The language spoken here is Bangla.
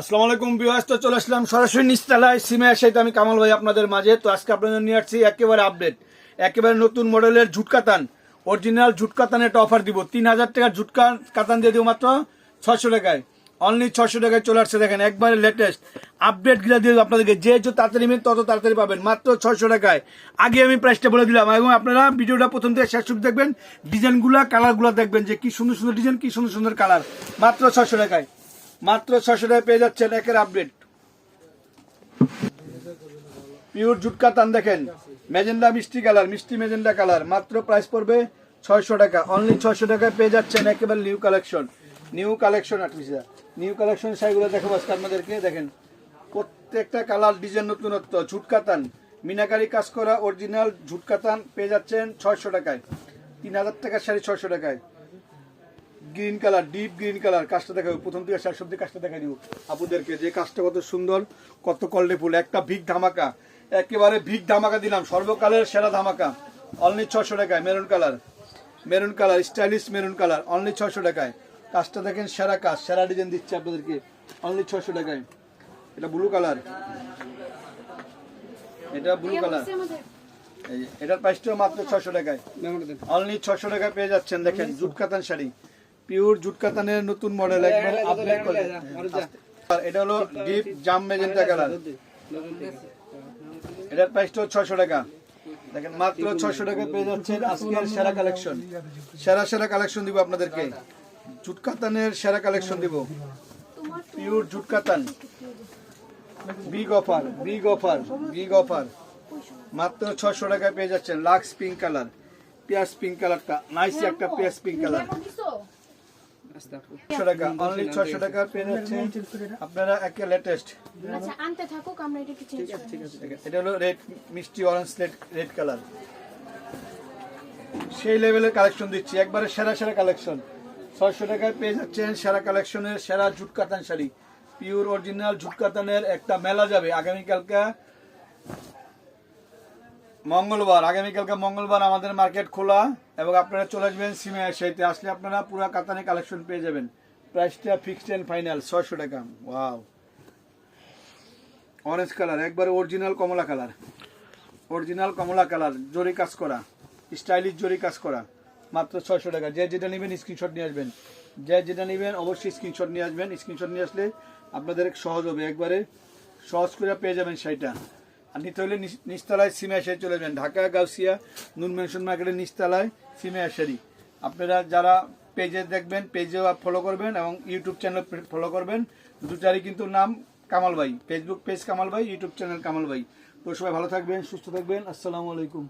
আসসালামু আলাইকুম বিহাস তো চলে আসলাম সরাসরি নিচতলায়। সিমে সাথে আমি কামাল ভাই আপনাদের মাঝে। তো আজকে আপনাদের নিয়ে আসছি একেবারে আপডেট একেবারে নতুন মডেলের ঝুটকাতান অরিজিনাল ঝুটকাতানের একটা অফার দিব। তিন হাজার টাকার ঝুটকা কাতান দিয়ে দিব মাত্র ছশো টাকায়। অনলি ছশো টাকায় চলে আসছে, দেখেন, একবারে লেটেস্ট আপডেটগুলা দিয়ে আপনাদেরকে। যে যত তাড়াতাড়ি নেবেন, তত তাড়াতাড়ি পাবেন, মাত্র ছশো টাকায়। আগে আমি প্রাইসটা বলে দিলাম, এবং আপনারা ভিডিওটা প্রথম থেকে শেষ অবধি দেখবেন ডিজাইনগুলা কালারগুলো দেখবেন যে কি সুন্দর সুন্দর ডিজাইন কি সুন্দর সুন্দর কালার মাত্র ছশো টাকায়। মাত্র ছশো টাকায় পেয়ে যাচ্ছেন একের আপডেট পিওর জুটকা তান দেখেন। মেজেন্ডা মিষ্টি কালার মিষ্টি মেজেন্ডা কালার মাত্র প্রাইস পড়বে ছয়শো টাকা। অনলি ছয়শো টাকায় পেয়ে যাচ্ছেন একেবারে নিউ কালেকশন নিউ কালেকশন আটমিশা নিউ কালেকশন শাড়িগুলো দেখো আজকে আপনাদেরকে। দেখেন, প্রত্যেকটা কালার ডিজাইন নতুনত্ব। ঝুটকাতান মিনাকারি কাজ করা অরিজিনাল ঝুটকাতান পেয়ে যাচ্ছেন ছয়শো টাকায়। তিন হাজার টাকার শাড়ি ছয়শো টাকায়। Green colour deep green colour কাজটা দেখাবো। প্রথম থেকে শেষ অব্দি কাজটা দেখা দিব। আপুদেরকে যে কাজটা কত সুন্দর কত কল্লে ফুল। একটা ভিক ধামাকা। একেবারে ভিক ধামাকা দিলাম। সর্বকালের সেরা ধামাকা। অনলি ছশো টাকায় maroon colour maroon colour stylish maroon colour only ছশো টাকায়। কাজটা দেখেন সেরা কাজ সেরা ডিজাইন দিচ্ছে আপনাদেরকে। অনলি ছশো টাকায়। এটা ব্লু কালার এটা ব্লু কালার এই এটার প্রাইসটাও মাত্র ছশো টাকায়। অনলি ছশো টাকায় পেয়ে যাচ্ছেন দেখেন jute katan sari. Pure jute কাতানের নতুন মডেল একবার আপডেট করে আর এটা হলো ডিপ জাম মেজেন্টা কালার। এটার প্রাইসটাও ছশো টাকা। দেখেন মাত্র ছশো টাকা পেয়ে যাচ্ছেন আজকের সেরা কালেকশন সেরা সেরা কালেকশন দিব আপনাদেরকে। জুট কাতানের সেরা কালেকশন দিব। Pure jute katan big offer big offer big offer মাত্র ছশো টাকায় পেয়ে যাচ্ছেন লাক্স পিঙ্ক কালার পেঁয়াজ পিঙ্ক কালারটা নাইস একটা পেঁয়াজ পিঙ্ক কালার ছশো টাকা অনলি ছশো টাকা পেয়ে যাচ্ছেন আপনারা একে লেটেস্ট আচ্ছা আনতে থাকুক আমরা এটাকে চেঞ্জ করি এটা হলো রেড মিষ্টি অরেঞ্জ রেড কালার সেই লেভেলের কালেকশন দিচ্ছি একবারে সেরা সেরা কালেকশন ছয়শো টাকায় পেয়ে যাচ্ছেন সেরা কালেকশনের সেরা jute katan sari. Pure original jute কাতানের একটা মেলা যাবে। আগামীকালকে মঙ্গলবার, আগামীকালকে মঙ্গলবার আমাদের মার্কেট খোলা এবং আপনারা চলে আসবেন সিমে সেইতে আসলে আপনারা পুরো কাতানি কালেকশন পেয়ে যাবেন। প্রাইসটা ফিক্সড অ্যান্ড ফাইনাল ছয়শো টাকা। ওয়াও অরেঞ্জ কালার একবারে অরিজিনাল কমলা কালার অরিজিনাল কমলা কালার জরি কাজ করা। স্টাইলিশ জরি কাজ করা। মাত্র ছয়শো টাকা। যে যেটা নেবেন স্ক্রিনশট নিয়ে আসবেন। যে যেটা নেবেন অবশ্যই স্ক্রিনশট নিয়ে আসবেন। স্ক্রিনশট নিয়ে আসলে আপনাদের সহজ হবে। একবারে সহজ করে পেয়ে যাবেন সেইটা আর নিতে হলে নিচ- নিচতলায় সিমে এসে চলে যাবেন। ঢাকা, গাউসিয়া, নুন মেনশন মার্কেটের নিচতলায় সিমে আসারি আপনারা যারা পেজে দেখবেন, পেজেও ফলো করবেন এবং ইউটিউব চ্যানেল ফলো করবেন। দু দুটারই কিন্তু নাম কামাল ভাই। ফেসবুক পেজ কামাল ভাই ইউটিউব চ্যানেল কামাল ভাই। তো সবাই ভালো থাকবেন, সুস্থ থাকবেন। আসসালামু আলাইকুম।